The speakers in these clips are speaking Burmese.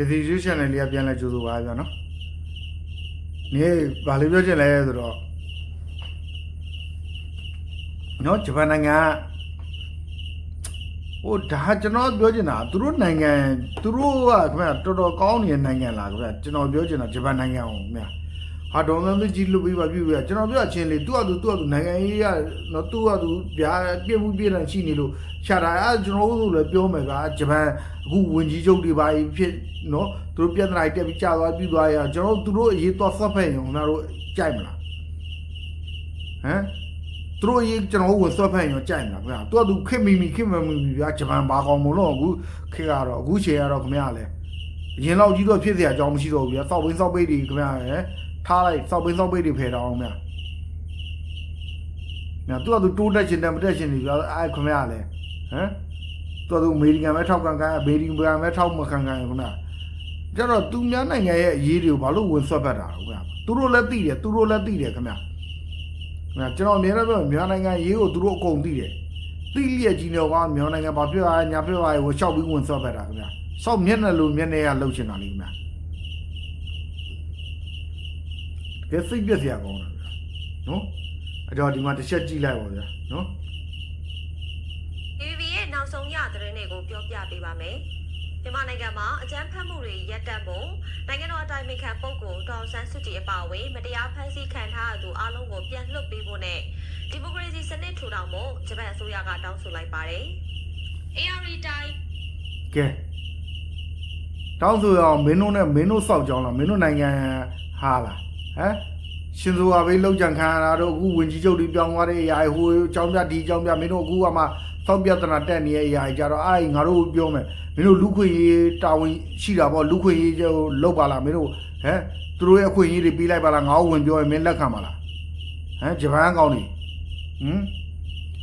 ကစီရွှေ channel လေးကပြန်လဲကြိုးဆိုပါဗျာနော်နေဗာလေးပြောချင်လဲဆိုတော့နော်ဂျပန်နိုင်ငံကဟိုဒါကျွန်တော်ပြောချင်တာသူတို့နိုင်ငံသူတို့ကခင်ဗျာတော်တော်ကောင်းနေတဲ့နိုင်ငံလားခင်ဗျာကျွန်တော်ပြောချင်တာဂျပန်နိုင်ငံကိုခင်ဗျာ ဟာဒေါ်လာကြီးလှုပ်ပေးပါပြပြကျွန်တော်ပြောချင်းလေသူ့အတူသူ့အတူနိုင်ငံရေးရနော်သူ့အတူဗျာပြည့်မှုပြည့်တယ်ရှိနေလို့ခြာတာအဲကျွန်တော်တို့လည်းပြောမယ်ကဂျပန်အခုဝင်ကြီးချုပ်တွေပါဖြစ်နော်သူတို့ပြဿနာတက်ပြီးကြာသွားပြသွားရကျွန်တော်တို့သူတို့အရေးတော်ဆက်ဖက်ရုံနာတို့ကြိုက်မလားဟမ်သူတို့ရေးကျွန်တော်ဝင်ဆွဲဖက်ရင်ကြိုက်မှာဗျာသူကသူခစ်မိမိခစ်မမိမိဗျာဂျပန်ဘာကောင်မလို့အခုခစ်ကတော့အခုချိန်ကတော့ခမရလဲအရင်လောက်ကြီးတော့ဖြစ်စရာအကြောင်းမရှိတော့ဘူးဗျာစောက်ပင်းစောက်ပိတ်တွေခမရလဲ ထားလိုက်စောက်ပင်းစောက်ပိတ်တွေဖယ်တော့အောင်ဗျာညာသူကသူတိုးတက်ချင်တယ်မတက်ချင်နေဗျာအဲခင်ဗျာလည်းဟမ်သူကသူအမေရိကန်ပဲထောက်ခံခံအမေရိကန်ပဲထောက်မခံခံခင်ဗျာကျတော့သူများနိုင်ငံရဲ့အရေးတွေကိုဘာလို့ဝင်ဆွတ်ဖက်တာလဲခင်ဗျာသူတို့လည်းသိတယ်သူတို့လည်းသိတယ်ခင်ဗျာခင်ဗျာကျွန်တော်အများအားဖြင့်မြန်မာနိုင်ငံရေးကိုသူတို့အကုန်သိတယ်သိလျက်ကြီးတော့ကမြန်မာနိုင်ငံဘာဖြစ်သွားညာဖြစ်သွားရေကိုရှောက်ပြီးဝင်ဆွတ်ဖက်တာခင်ဗျာစောက်မျက်နှာလိုမျက်နှာရလှုပ်ချင်တာလေခင်ဗျာ ကဲစိတ်ပြက်စရာကောင်းတာဗျာနော်အဲ့တော့ဒီမှာတစ်ချက်ကြည့်လိုက်ပါဗျာနော် TVB ရဲ့နောက်ဆုံးရသတင်းတွေကိုပြောပြပေးပါမယ်။မြန်မာနိုင်ငံမှာအကြမ်းဖက်မှုတွေရပ်တန့်ဖို့နိုင်ငံတော်အတိုင်ပင်ခံပုဂ္ဂိုလ်ဒေါအောင်ဆန်းစုကြည်အပါအဝင်မတရားဖမ်းဆီးခံထားရသူအလုံးကိုပြန်လွှတ်ပေးဖို့နဲ့ဒီမိုကရေစီစနစ်ထူထောင်ဖို့ဂျပန်အစိုးရကတောင်းဆိုလိုက်ပါတယ်။ AR တိုင်းကဲတောင်းဆိုရအောင်မင်းတို့နဲ့မင်းတို့စောက်ကြောင်းလားမင်းတို့နိုင်ငံဟာလား ဟမ်ရှင်ဇိုအဘေးလောက်ကြံခံရတာတော့အခုဝင်ကြီးချုပ်တွေပြောင်းသွားတဲ့အရာဟိုအကြောင်းပြဒီအကြောင်းပြမင်းတို့အခုကမှစောက်ပြဿနာတက်နေတဲ့အရာကြီးကြတော့အားငါတို့ပြောမယ်မင်းတို့လူခွေရေးတာဝန်ရှိတာပေါ့လူခွေရေးကျလောက်ပါလားမင်းတို့ဟမ်သူတို့ရဲ့အခွင့်အရေးတွေပေးလိုက်ပါလားငါ့ကိုဝင်ပြောရင်မင်းလက်ခံပါလားဟမ်ဂျပန်ကောင်တွေဟမ်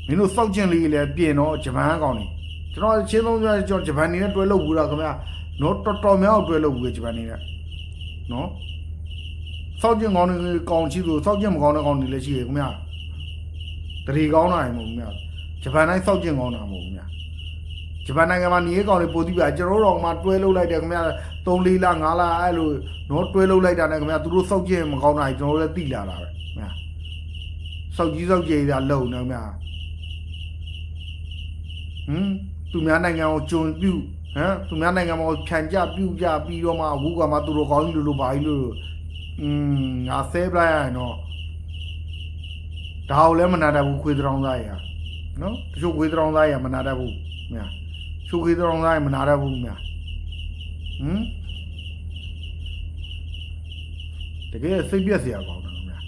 မင်းတို့စောက်ကျင်လေးလည်းပြင်တော့ဂျပန်ကောင်တွေကျွန်တော်အချင်းဆုံးပြောကျွန်တော်ဂျပန်နေနဲ့တွဲလုပ်ဘူးလားခင်ဗျာနော်တော်တော်များများတွဲလုပ်ဘူးပဲဂျပန်နေနဲ့နော် စောက်ကျင်ကောင်းတွေကောင်းချီလို့စောက်ကျင်မကောင်းတဲ့ကောင်းတွေလည်းရှိတယ်ခင်ဗျာတရီကောင်းတာမဟုတ်ဘူးခင်ဗျာဂျပန်တိုင်းစောက်ကျင်ကောင်းတာမဟုတ်ဘူးခင်ဗျာဂျပန်နိုင်ငံမှာနေရကောင်းတွေပို့ပြီးပါကျွန်တော်တို့မှတွဲလုပ်လိုက်တယ်ခင်ဗျာ3 4လ5လအဲ့လိုနော်တွဲလုပ်လိုက်တာနဲ့ခင်ဗျာသူတို့စောက်ကျင်မကောင်းတာကျွန်တော်တို့လည်းသိလာတာပဲခင်ဗျာစောက်ကြီးစောက်ကျယ်တာလုံနေခင်ဗျာဟမ်သူများနိုင်ငံကိုဂျုံပြုတ်ဟမ်သူများနိုင်ငံမှာဖြန်ကြပြုတ်ကြပြီးတော့မှဝူကမှသူတို့ကောင်းကြီးလို့လို့ပါကြီးလို့ อืมငါဆဲပလိုက်ရရင်တော့ဒါကိုလည်းမနာတတ်ဘူးခွေးတောင်သားရနော်တချို့ခွေးတောင်သားရမနာတတ်ဘူးမြာချို့ခွေးတောင်သားရမနာတတ်ဘူးမြာဟမ်တကယ်စိတ်ပြက်စရာကောင်းတယ်မြာဘ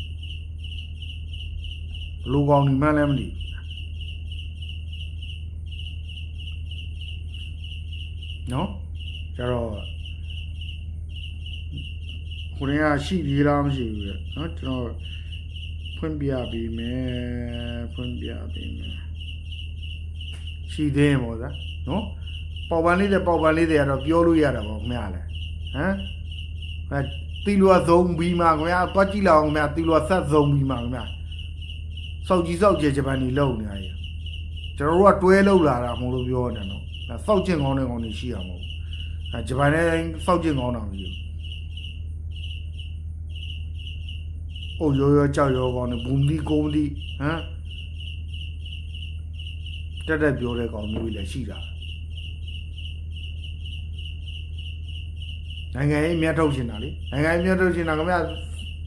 လူကောင်းဒီမှန်းလည်းမသိဘူးနော်ကျတော့ ကိုရင်းကရှိသေးလားမရှိဘူးလေနော်ကျွန်တော်ဖွင့်ပြပေးမယ်ဖွင့်ပြပေးမယ်ရှိသေးရင်ပေါ့ဗျာနော်ပေါက်ပန်းလေးတဲ့ပေါက်ပန်းလေးတွေကတော့ပြောလို့ရတာပေါ့ခင်ဗျာလေဟမ်အဲတီလွာသုံးပြီးမှခင်ဗျာတွားကြည့်လောက်ခင်ဗျာတီလွာဆက်သုံးပြီးမှခင်ဗျာစောက်ကြီးစောက်ကျဂျပန်ကြီးလုံနေရတယ်ကျွန်တော်တို့ကတွဲလုံလာတာမဟုတ်လို့ပြောနေတော့စောက်ကျင်ကောင်းတဲ့ကောင်တွေရှိရမဟုတ်အဲဂျပန်နဲ့စောက်ကျင်ကောင်းတာမရှိဘူး။ အိုရောရောကြောက်ရောကောင်းနေဘူမဒီကုမဒီဟမ်တက်တက်ပြောတဲ့ကောင်မျိုးကြီးလည်းရှိတာ။နိုင်ငံရေးမြတ်ထုတ်ရှင်တာလေ။နိုင်ငံရေးမြတ်ထုတ်ရှင်တာခင်ဗျာ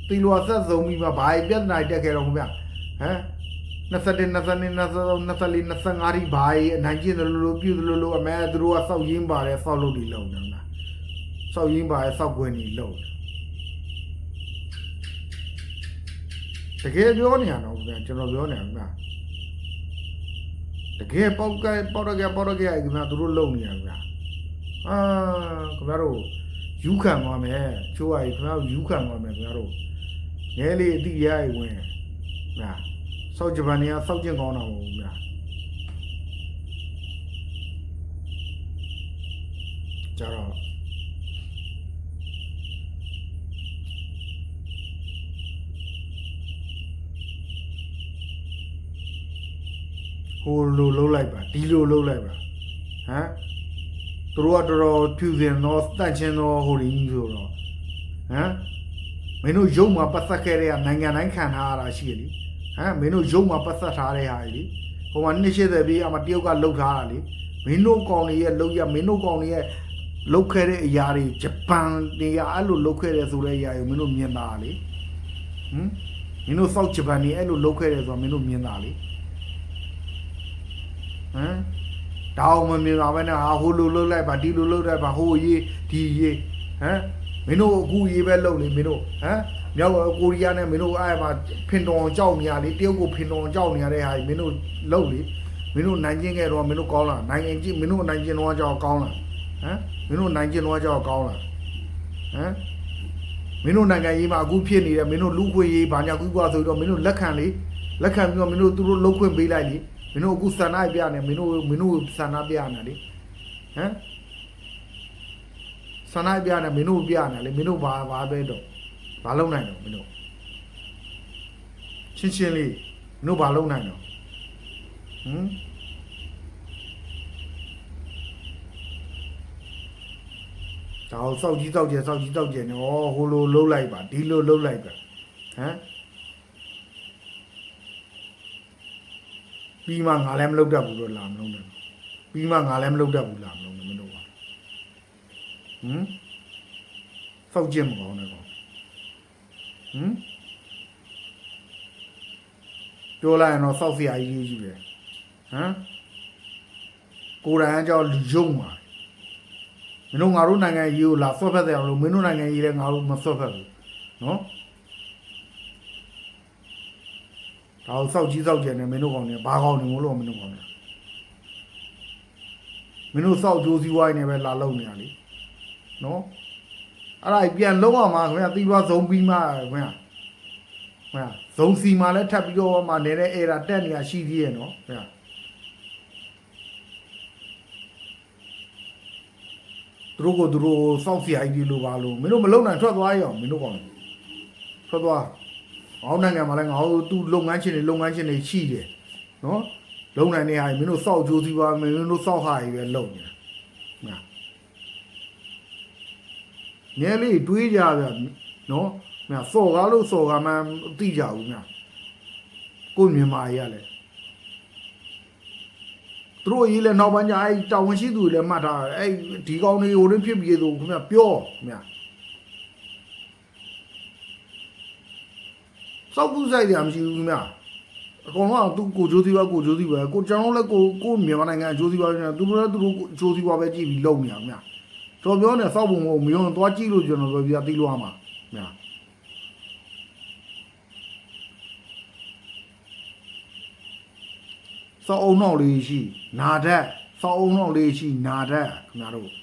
တီလွာဆက်စုံပြီးမှဘာပြဿနာတက်ခဲ့တော့ခင်ဗျာ။ဟမ်21 22 23 24 25ဒီဘာအနိုင်ကျင့်တယ်လို့လို့ပြုတယ်လို့လို့အမဲသူတို့ကစောက်ရင်းပါတယ်စောက်လို့ဒီလုံတယ်လား။စောက်ရင်းပါတယ်စောက်ွယ်နေလုံတယ် တကယ်ပြောနေရတော့ဗျာကျွန်တော်ပြောနေရဗျာတကယ်ပေါက်ကဲပေါက်တော့ကဲပေါက်တော့ကဲခင်ဗျာသူတို့လုံနေရဗျာအာခင်ဗျားတို့ယူခံသွားမယ်ချိုးရည်ခင်ဗျားတို့ယူခံသွားမယ်ခင်ဗျားတို့ငယ်လေးအတိရရဝင်ဗျာဆောက်ဂျပန်နေကစောက်ကျင်ကောင်းတာမဟုတ်ဘူးဗျာကြတော့ ဟိုလိုလုံးလိုက်ပါဒီလိုလုံးလိုက်ပါဟမ်သူတို့ကတော်တော်ဖြူစင်တော့တန့်ချင်းတော့ဟိုရင်းဆိုတော့ဟမ်မင်းတို့ရုံမှာပတ်သက်ခဲ့တဲ့ကနိုင်ငံတိုင်းခံထားရတာရှိရလေဟမ်မင်းတို့ရုံမှာပတ်သက်ထားတဲ့ဟာကြီးလေဟိုမှာ280ပြီးအမတရုတ်ကလှုပ်ထားတာလေမင်းတို့ကောင်တွေရဲ့လှုပ်ရမင်းတို့ကောင်တွေရဲ့လှုပ်ခဲ့တဲ့အရာတွေဂျပန်တွေကအဲ့လိုလှုပ်ခဲ့တဲ့ဆိုတဲ့အရာကိုမင်းတို့မြင်တာလေဟမ်မင်းတို့စောက်ဂျပန်တွေအဲ့လိုလှုပ်ခဲ့တယ်ဆိုတော့မင်းတို့မြင်တာလေ ဟမ်ဒါအောင်မမြင်ပါပဲနဲ့ဟာဟိုလိုလှုပ်လိုက်ပါဒီလိုလှုပ်လိုက်ပါဟိုရေးဒီရေးဟမ်မင်းတို့အခုရေးပဲလှုပ်လေမင်းတို့ဟမ်မြောက်ကိုရီးယားနဲ့မင်းတို့အဲ့မှာဖင်တော်ကြောက်နေရလေတရုတ်ကိုဖင်တော်ကြောက်နေရတဲ့ဟာကြီးမင်းတို့လှုပ်လေမင်းတို့နိုင်ကျင်ခဲ့တော့မင်းတို့ကောင်းလားနိုင်ကျင်မင်းတို့နိုင်ကျင်တော့ကြောက်ကောင်းလားဟမ်မင်းတို့နိုင်ကျင်တော့ကြောက်ကောင်းလားဟမ်မင်းတို့နိုင်ငံရေးမှာအခုဖြစ်နေတယ်မင်းတို့လူခွေရေးဘာညာကူကွာဆိုတော့မင်းတို့လက်ခံလေလက်ခံပြီးတော့မင်းတို့သူတို့လှုပ်ခွင့်ပေးလိုက်လေ မင်းတို့အခုဆန္ဒပြနေမင်းတို့မင်းတို့ဆန္ဒပြနေလေဟမ်ဆန္ဒပြနေမင်းတို့ပြနေလေမင်းတို့ဘာဘာပဲတော့ဘာလုပ်နိုင်တော့မင်းတို့ချင်းချင်းလေးမင်းတို့ဘာလုပ်နိုင်တော့ဟမ်ဒါအောင်စောက်ကြီးစောက်ကျယ်စောက်ကြီးစောက်ကျယ်နေဩဟိုလိုလှုပ်လိုက်ပါဒီလိုလှုပ်လိုက်ပါဟမ် ပြီးမှငါလည်းမလုပ်တတ်ဘူးတော့လာမလုံးနဲ့ပြီးမှငါလည်းမလုပ်တတ်ဘူးလာမလုံးနဲ့မလုပ်ပါဟမ်စောက်ကျင့်မကောင်းနဲ့ကောဟမ်ပြောလိုက်ရင်တော့စောက်စရာကြီးကြီးပဲဟမ်ကိုယ်တိုင်အကြောင်းရုံပါမင်းတို့ငါတို့နိုင်ငံရေးကိုလာဆွတ်ဖက်တယ်အောင်လို့မင်းတို့နိုင်ငံရေးလည်းငါတို့မဆွတ်ဖက်ဘူးနော် ဒါကိုစောက်ကြီးစောက်ကြနေမင်းတို့ကောင်နေဘာကောင်နေမလို့မင်းတို့ကောင်နေမင်းတို့စောက်ကြိုးစည်းဝိုင်းနေပဲလာလုံနေရလေနော်အဲ့ဒါပြန်လုံးအောင်မှာခင်ဗျာတီးပွားဇုံပြီးမှခင်ဗျာခင်ဗျာဇုံစီမှာလည်းထပ်ပြီးတော့မှနေတဲ့အေရာတက်နေရရှိသေးရဲ့နော်ခင်ဗျာသူတို့ကသူတို့စောက်စီအိုက်ဒီလိုပါလို့မင်းတို့မလုံနိုင်ထွက်သွားရအောင်မင်းတို့ကောင်ထွက်သွား ငေါနိုင်ငံမှာလည်းငါတို့သူ့လုပ်ငန်းရှင်တွေလုပ်ငန်းရှင်တွေရှိတယ်နော်လုံနိုင်နေဟာမင်းတို့စောက်ကြိုးစီပါမင်းတို့စောက်ဟာကြီးပဲလုံနေတာညာငယ်လေးတွေးကြဗျနော်မြတ်စော်ကားလို့စော်ကားမှမသိကြဘူးမြတ်ကိုယ့်မြန်မာကြီးကလည်းသူတို့ရေးလဲနောက်ပိုင်းကျအဲ့တာဝန်ရှိသူတွေလည်းမှတ်ထားတယ်အဲ့ဒီကောင်တွေဟိုရင်းဖြစ်ပြီးဆိုခင်ဗျပြောမြတ် စောက်ပူဆိုင်တယ်မရှိဘူးခင်ဗျအကုန်လုံးကသူကိုဂျိုးစီပါကိုဂျိုးစီပါကိုကျွန်တော်လည်းကိုကိုမြန်မာနိုင်ငံအဂျိုးစီပါနေသူတို့လည်းသူတို့ဂျိုးစီပါပဲကြည့်ပြီးလုံနေအောင်ခင်ဗျတော်ပြောနေစောက်ပုံမဟုတ်မယုံသွားကြည့်လို့ကျွန်တော်ပြောပြသိလို့ရမှာခင်ဗျစောက်အုံနောက်လေးရှိနာတတ်စောက်အုံနောက်လေးရှိနာတတ်ခင်ဗျားတို့